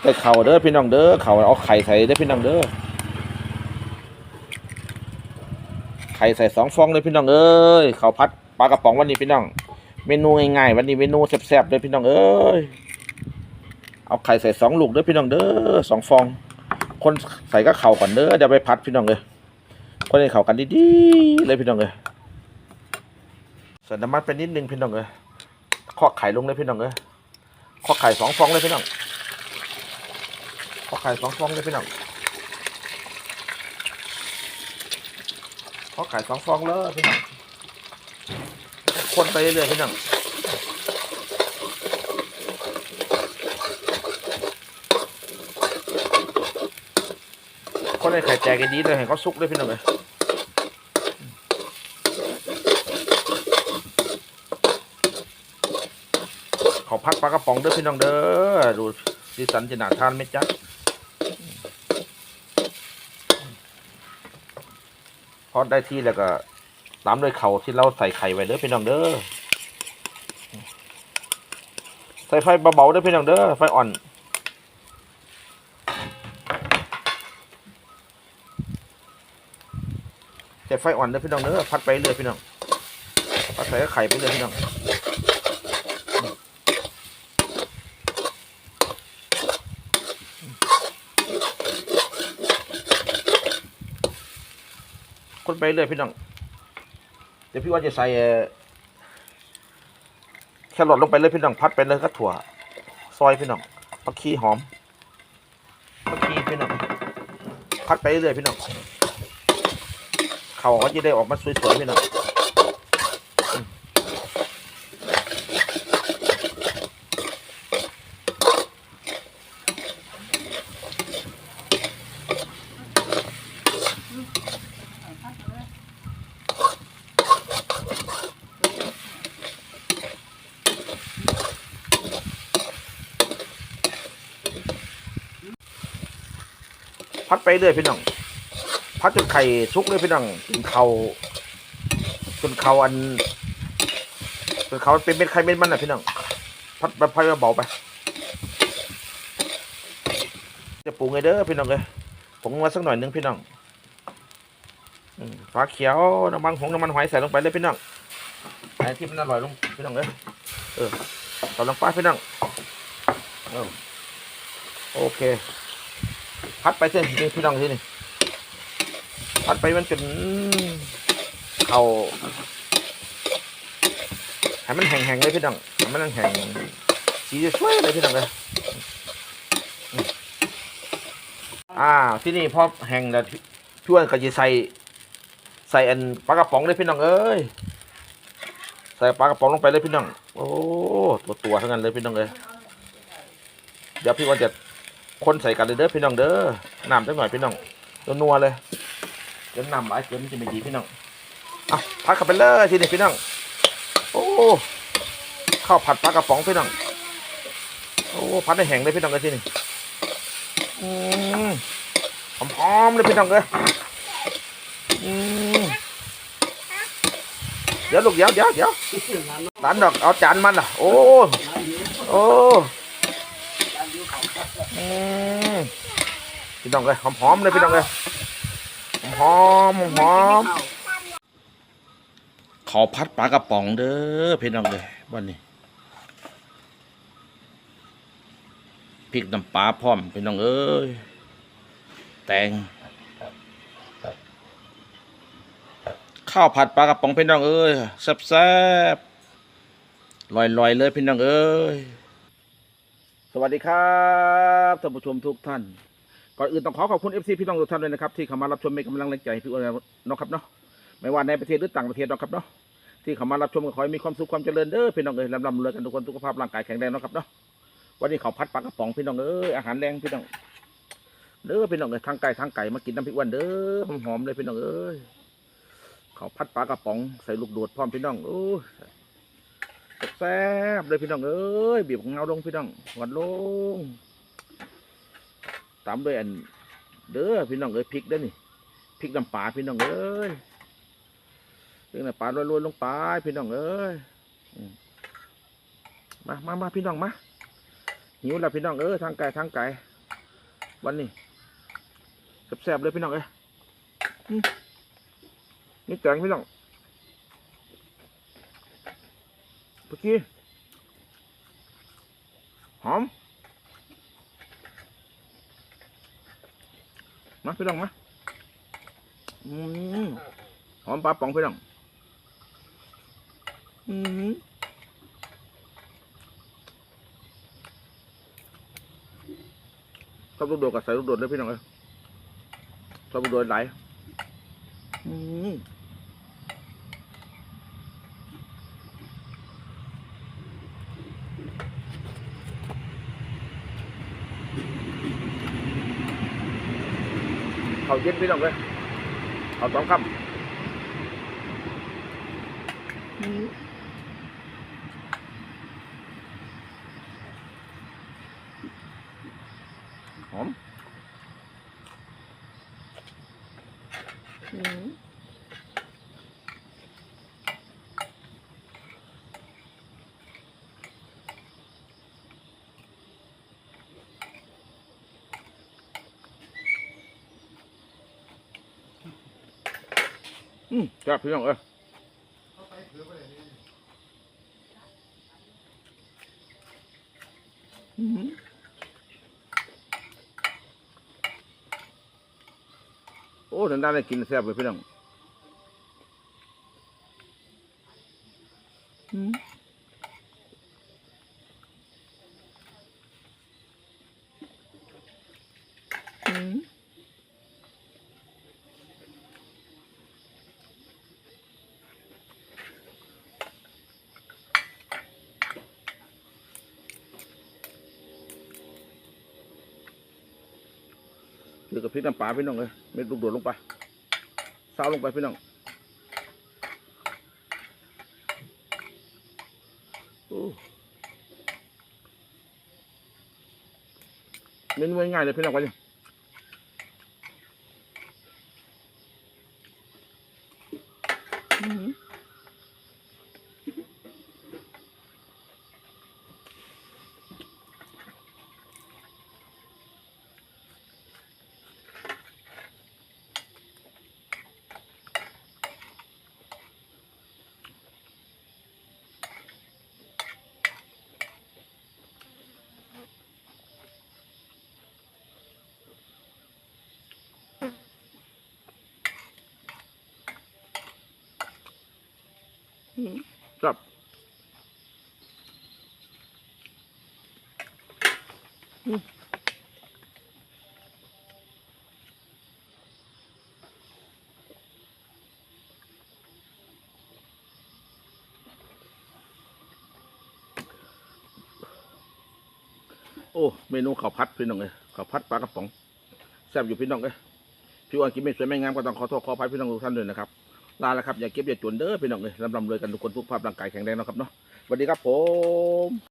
ใส่เข่าเด้อพี่น้องเด้อเข่าเอาไข่ใส่เด้อพี่น้องเด้อไข่ใส่สองฟองเลยพี่น้องเอ้ยข้าวผัดปลากระป๋องวันนี้พี่น้อง เมนูง่ายๆวันนี้เมนูแซ่บๆเลยพี่น้องเอ้ยเอาไข่ใส่สองลูกเด้อพี่น้องเด้อสองฟอง คนใส่ก็เข่าก่อนเด้อเดี๋ยวไปพัดพี่น้องเลยคนให้เข่ากันดีๆเลยพี่น้องเลยใส่น้ำมันไปนิดนึงพี่น้องเลยคอกไข่ลงเลยพี่น้องเลยคอกไข่สองฟองเลยพี่น้อง คอกไข่สองฟองเลยพี่น้องคอกไข่สองฟองเลยพี่น้องคนไปเรื่อยๆพี่น้องคนให้ไข่แตกดีๆเลยให้เขาสุกเลยพี่น้องเลยขอพักปลากระป๋องเด้อพี่น้องเด้อดูสีสันจะหนาทานไหมจ๊ะ พอได้ที่แล้วก็ตามด้วยเข่าที่เราใส่ไข่ไว้เด้อพี่น้องเด้อใส่ไฟเบาๆเด้อพี่น้องเด้อไฟอ่อนใส่ไฟอ่อนเด้อพี่น้องเด้อพัดไปเรื่อยพี่น้องพัดใส่ไข่ไปเรื่อยพี่น้อง คนไปเรื่อยพี่น้อง เดี๋ยวพี่ว่าจะใส่แครอทลงไปเลยพี่น้องพัดไปเลยก็ถั่ว ซอยพี่น้องผักชีหอมผักชีพี่น้องพัดไปเรื่อยพี่น้องเขาก็จะได้ออกมาสวยๆพี่น้อง พัดไปเรื่อยพี่น้องพัดจนไข่สุกเลยพี่น้องจนเขาจนเขาอันจนเขาเป็นเม็ดไข่เม็ดมันอะพี่น้องพัดไปพัดเบาไป จะปรุงไงเด้อพี่น้องเลยผงมาสักหน่อยนึงพี่น้องฟ้าเขียวน้ำมันหงน้ำมันหอยใส่ลงไปเลยพี่น้องไอ้ที่มันอร่อยลงพี่น้องเลยเออใส่ลงไปพี่น้องโอเค พัดไปเส้นทีนี้พี่น้องทีนี้พัดไปมันจนเขาให้มันแห้งๆเลยพี่น้องให้มันแห้งสีสวยเลยพี่น้องเลยอ่าที่นี่พอแห้งแล้วพี่วนก็จะใส่ใส่อันปลากระป๋องเลยพี่น้องเอ้ยใส่ปลากระป๋องลงไปเลยพี่น้อง โอ้ตัวตัวๆทั้งนั้นเลยพี่น้องเลยเดี๋ยวพี่อ้วนจะ คนใส่กันเลยเด้อพี่น้องเด้อน้ำสักหน่อยพี่น้องนัวเลยเดี๋ยวนำไว้เดี๋ยวมันจะไม่ดีพี่น้องเอาพัดเข้าไปเลยทีนี้พี่น้องโอ้ข้าวผัดปลากระป๋องพี่น้องโอ้พัดให้แห้งเลยพี่น้องเลยทีนี้อืมหอมๆเลยพี่น้องเลยอืมเดี๋ยวลูกเดี๋ยวเดี๋ยวเดี๋ยวตันดอกเอาจานมันล่ะโอ้โอ้ พี่น้องเลยหอมๆเลยพี่น้องเลยหอมหอมขอพัดปลากระป๋องเด้อพี่น้องเลยวันนี้พริกน้ำปลาพร้อมพี่น้องเอ้ยแตงข้าวผัดปลากระป๋องพี่น้องเอ้ยแซ่บแซ่บลอยลอยๆเลยพี่น้องเอ้ย สวัสดีครับท่านผู้ชมทุกท่าน ก่อนอื่นต้องขอขอบคุณ FC พี่น้องทุกท่านเลยนะครับที่เข้ามารับชมเป็นกำลังแรงใจให้พี่อ้วนนะครับเนาะไม่ว่าในประเทศหรือต่างประเทศนะครับเนาะที่เข้ามารับชมก็ขอให้มีความสุขความเจริญเด้อพี่น้องเอ้ยลำลำรวยกันทุกคนสุขภาพร่างกายแข็งแรงนะครับเนาะวันนี้เขาพัดปลากระป๋องพี่น้องเอ้ยอาหารแรงพี่น้องเด้อพี่น้องเอ้ยทางไก่ทางไก่มากินน้ำพริกอ้วนเด้อหอมๆเลยพี่น้องเอ้ยเขาพัดปลากระป๋องใส่ลูกโดดพร้อมพี่น้องโอ้ แซ่บเลยพี่น้องเอ้ยบีบของเงาลงพี่น้องหวานลงตามด้วยอันเด้อพี่น้องเอ้ยพริกเด้อนี่พริกน้ำปลาพี่น้องเอ้ยพริกน้ำปลาโรยๆลงไปพี่น้องเอ้ยมามามาพี่น้องมาหิวแล้วพี่น้องเออทางไกลทางไกลวันนี้แซ่บๆเลยพี่น้องเอ้ยนี่แกงพี่น้องเมื่อกี้หอม มาพี่น้องมาอืมหอมปลาป๋องพี่น้องอืมชอบลูกโดดกับใส่ลูกโดดเลยพี่น้องเอ้ยชอบลูกโดดไหลายอืม เขาเย็นพี่น้องเลยเขาสองคำอืมหอม อืมครับพี่น้องเอ้ยอืมโอ้ดังได้ได้กินแซ่บเลยพี่น้องอืมอืม เดี๋ยวกับพริกน้ำปลาพี่น้องเลยเม็ดลูกโดดลงไปซาวลงไปพี่น้องอ้เมนูง่ายเลยพี่น้องไปเลยอืม ครับอืมโอ้เมนูข้าวพัดพี่น้องเลยข้าวพัดปลากระป๋องแซ่บอยู่พี่น้องเลยพี่อ้วนกินไม่สวยไม่งามก็ต้องขอโทษขออภัยพี่น้องทุกท่านด้วยนะครับ ลาแล้วครับอย่าเก็บอย่าจวนเด้อพี่น้องเลยลำลำเลยกันทุกคนทุกภาพร่างกายแข็งแรงนะครับเนาะสวัสดีครับผม